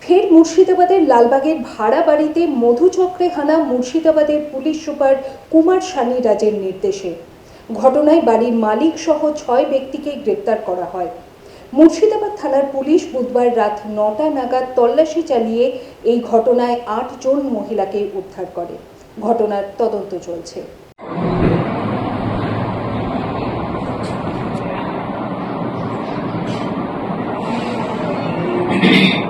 ফের মুর্শিদাবাদের লালবাগের ভাড়া বাড়িতে মধুচক্রে হানা মুর্শিদাবাদের পুলিশ সুপার কুমার সানি রাজের নির্দেশে। ঘটনায় বাড়ির মালিক সহ ছয় ব্যক্তিকে গ্রেপ্তার করা হয়। মুর্শিদাবাদ থানার পুলিশ বুধবার রাত নটা নাগাদ তল্লাশি চালিয়ে এই ঘটনায় আট জন মহিলাকে উদ্ধার করে। ঘটনার তদন্ত চলছে।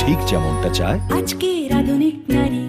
ঠিক যেমনটা চায়। আজকের আধুনিক নারী